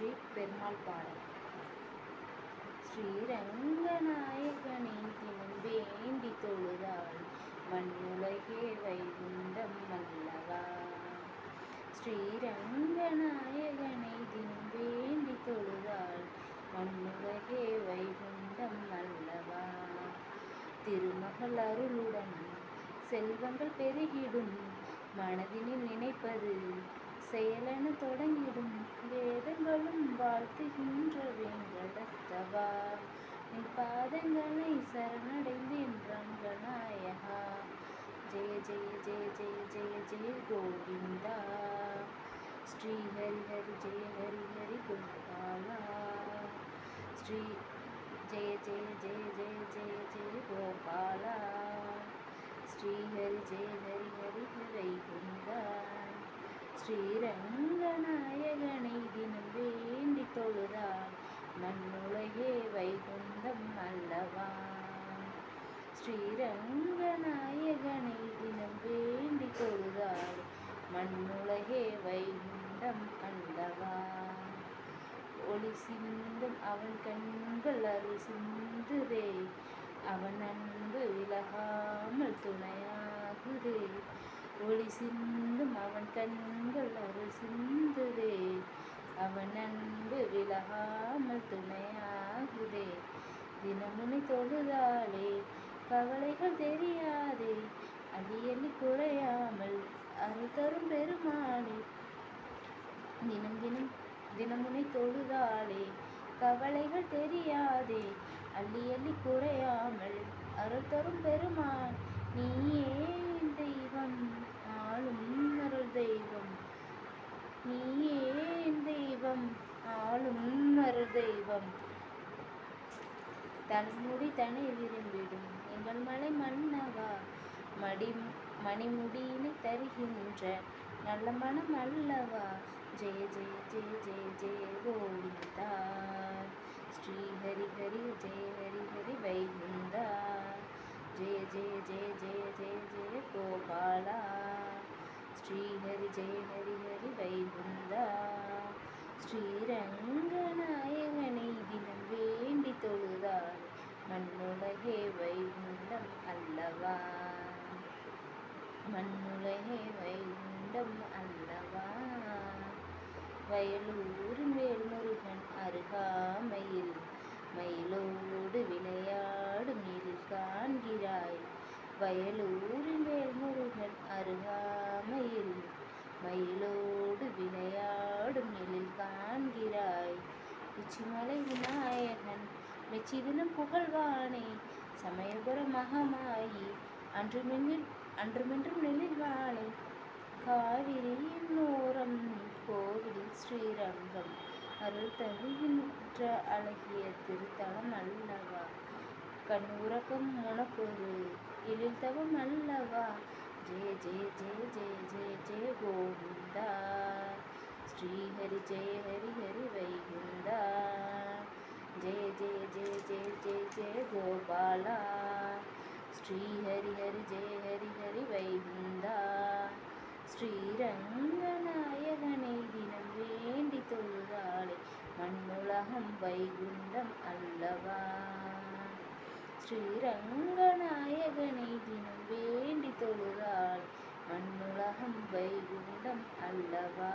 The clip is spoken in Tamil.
ஸ்ரீ பெருமாள் பாடல். ஸ்ரீரங்கநாயகனை தினம் வேண்டி தொழுதாள் மண்ணுலகே வைகுண்டம் அல்லவா? ஸ்ரீரங்கநாயகனை தினம் வேண்டி தொழுதாள் மண்ணுலகே வைகுண்டம் அல்லவா? திருமகள் அருளுடன் செல்வங்கள் பெருகிடும் மனதினில் நினைப்பது செயலென தொடங்கிடும். வேதங்களும் வாழ்த்துகின்ற வேங்கடத்தவா நின் பாதங்களை சரணடைந்தேன் ரங்கநாயகா. ஜெய ஜெய ஜெய ஜெய ஜெய ஜெய கோவிந்தா. ஸ்ரீ ஹரி ஹரி ஜெய ஹரி ஹரி கோபாலா. ஸ்ரீ ஜெய ஜெய ஜெய ஜெய ஜெய ஜெய கோபாலா ஸ்ரீ ஹரி ஜெய ஹரி ஹரி வைகுந்தா ஸ்ரீரங்கநாயகனை தினம் வேண்டி தொழுதாள் நன்னுலையே வைகுந்தம் அல்லவா? ஸ்ரீரங்கநாயகனை தினம் வேண்டி தொழுதால் மண்ணுலகே வைகுண்டம் அல்லவா? ஒளி சிந்தும் அவன் கண்கள் அருள் சிந்துதே. அவன் அன்பு விலகாமல் துணையாகுதே. ஒளி சிந்தும் அவன் கண்கள் அருள் சிந்துதே. அவன் அன்பு விலகாமல் துணையாகுதே. தினமுனை தொழுதாலே கவலைகள் தெரியாதே. அடியலி குறையாமல் அருள் தரும் பெருமாளே தினம் தினம் தினமுனை தொழுதாலே கவலைகள் தெரியாதே. அள்ளி அள்ளி குறையாமல் அருள் தரும் பெருமான் நீயே. தெய்வம் ஆளும் அருள் தெய்வம். நீயே என் தெய்வம் ஆளும் அருள் தெய்வம். தன்முடி தனி விரும்பிடும் எங்கள் மலை மன்னவா மடி மணிமுடியினை தருகின்ற நல்ல மனம் அல்லவா? ஜெய ஜெய ஜெய ஜெய ஜெய கோவிந்தா ஸ்ரீ ஹரி ஹரி ஜெய ஹரி ஹரி வைகுந்தா. ஜெய ஜெய ஜெய ஜெய கோபாலா ஸ்ரீ ஹரி ஜெய ஹரி ஹரி வைகுந்தா ஸ்ரீரங்கநாயகனை தினம் வேண்டி தொழுதாள் மண்ணுலகே வைகுண்டம் அல்லவா? மண்ணுலகே வைகுண்டம் அல்லவா? வயலூரின் வேல்முருகன் அருகாமையில் மயிலோடு விளையாடும் எழில் காண்கிறாய். வயலூரின் வேல்முருகன் அருகாமையில் மயிலோடு விளையாடும் எழில் காண்கிறாய் உச்சிமலை விநாயகன் மெச்சிதினம் புகழ்வானே சமயபுர மகமாயி அன்றுமென்றில் அன்றுமென்றும் நெளிர்வானே காவிரியின் ஓரம் கோவில் ஸ்ரீரங்கம் அருள் தருகின்ற அழகிய திருத்தலம் அல்லவா கண்ணுறக்கம் உனக்கொரு எழில் தவம் அல்லவா ஜெய ஜெய ஜெய ஜெய ஜெய ஜெய கோவிந்தா ஸ்ரீ ஹரி ஜெய ஹரி ஹரி வைகுந்தா ஜெய ஜெய ஜெய ஜெய ஜெய ஜெய கோபாலா ஸ்ரீ ஹரி ஹரி ஜெய ஹரி ஹரி வைகுந்தா ஸ்ரீரங்கநாயகனை தினம் வேண்டி தொழுதாளே மண்ணுலகம் வைகுண்டம் அல்லவா ஸ்ரீரங்கநாயகனை தினம் வேண்டி தொழுதாள் மண்ணுலகம் வைகுண்டம் அல்லவா